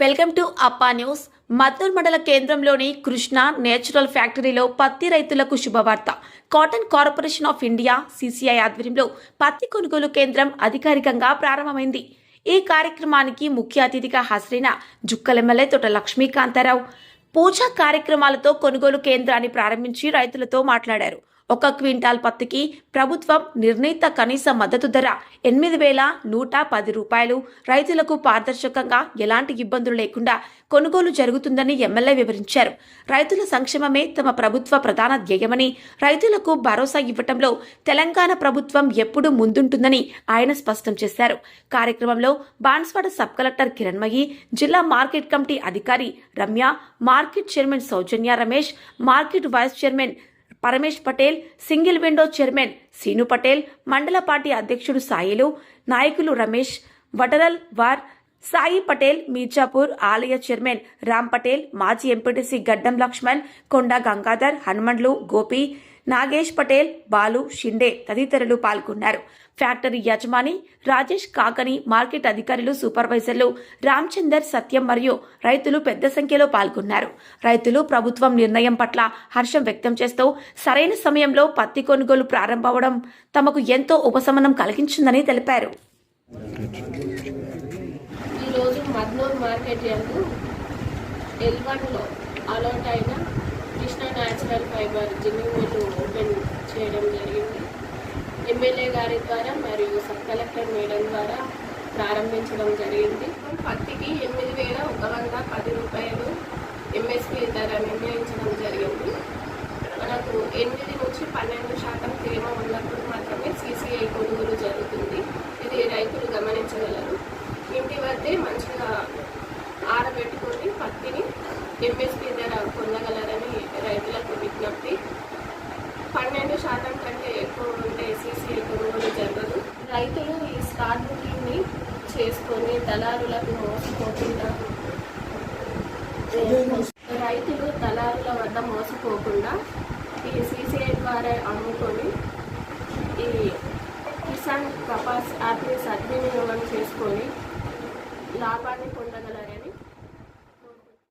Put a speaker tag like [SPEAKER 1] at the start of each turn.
[SPEAKER 1] Welcome to Appa news. Maddur మండల కేంద్రంలోని Krishna natural ఫ్యాక్టరీలో పత్తి రైతులకు శుభవార్త. Cotton corporation of India CCI ఆధ్వర్యంలో పత్తి కొనుగోలు కేంద్రం అధికారికంగా ప్రారంభమైంది. ఈ కార్యక్రమానికి ముఖ్య అతిథిగా హాజరైన జుక్కల ఎమ్మెల్యే తోట లక్ష్మీకాంతారావు. పూజా కార్యక్రమాలతో కొనుగోలు కేంద్రాన్ని ప్రారంభించి రైతులతో మాట్లాడారు. ఒక క్వింటాల్ పత్తికి ప్రభుత్వం నిర్ణీత కనీస మద్దతు ధర ఎనిమిది వేల నూట పది రూపాయలు. రైతులకు పారదర్శకంగా ఎలాంటి ఇబ్బందులు లేకుండా కొనుగోలు జరుగుతుందని ఎమ్మెల్యే వివరించారు. రైతుల సంక్షేమమే తమ ప్రభుత్వ ప్రధాన ధ్యేయమని రైతులకు భరోసా ఇవ్వటంలో తెలంగాణ ప్రభుత్వం ఎప్పుడూ ముందుంటుందని ఆయన స్పష్టం చేశారు. కార్యక్రమంలో బాన్స్వాడ సబ్ కలెక్టర్ కిరణ్మయి జిల్లా మార్కెట్ కమిటీ అధికారి Ramya market chairman Soujanya Ramesh market vice chairman Paramesh Patel single window chairman Seenu Patel మండల పార్టీ అధ్యక్షుడు సాయిలు నాయకులు రమేష్ వటరల్ వార్ సాయి పటేల్ మీర్జాపూర్ ఆలయ చైర్మన్ రామ్ పటేల్ మాజీ ఎంపీటీసీ గడ్డం లక్ష్మణ్ కొండ గంగాధర్ హనుమండ్లు గోపి నాగేష్ పటేల్ బాలు షిండే తదితరులు పాల్గొన్నారు. ఫ్యాక్టరీ యజమాని రాజేష్ కాకని మార్కెట్ అధికారులు సూపర్వైజర్లు రామచందర్ సత్యం మరియు రైతులు పెద్ద సంఖ్యలో పాల్గొన్నారు. రైతులు ప్రభుత్వం నిర్ణయం పట్ల హర్షం వ్యక్తం చేస్తూ సరైన సమయంలో పత్తి కొనుగోలు ప్రారంభమవడం తమకు ఎంతో ఉపశమనం కలిగించిందని తెలిపారు.
[SPEAKER 2] ఈరోజు మద్నూర్ మార్కెట్ యందు ఎల్వన్లో అలౌట్ అయిన కృష్ణ న్యాచురల్ ఫైబర్ జిమ్మింగ్ ఓపెన్ చేయడం జరిగింది. ఎమ్మెల్యే గారి ద్వారా మరియు సబ్ కలెక్టర్ మేడం ద్వారా ప్రారంభించడం జరిగింది. పత్తికి ఎనిమిది వేల ఒక వంద పది రూపాయలు ఎంఎస్పి ధర నిర్ణయించడం జరిగింది. మనకు ఎనిమిది నుంచి పన్నెండు శాతం తేమ ఉన్నప్పుడు మాత్రమే సీసీఐ కొనుగోలు జరుగుతుంది. ఇది రైతులు గమనించగలరు. ఇంటి వద్దే మంచిగా ఆరబెట్టుకొని పత్తిని ఎంఎస్ ధర పొందగలరని రైతులకు విజ్ఞప్తి పన్నెండు శాతం కంటే ఎక్కువ ఉంటే సీసీఐ కొనుగోలు జరగదు. రైతులు ఈ స్టార్ బుకింగ్ని చేసుకొని దళారులకు మోసపోకుండా రైతులు దళారుల వద్ద మోసపోకుండా ఈ సీసీఐ ద్వారా అమ్ముకొని ఈ కిసాన్ కపాస్ యాప్ని సద్వినియోగం చేసుకొని లాభాన్ని పొందగలరని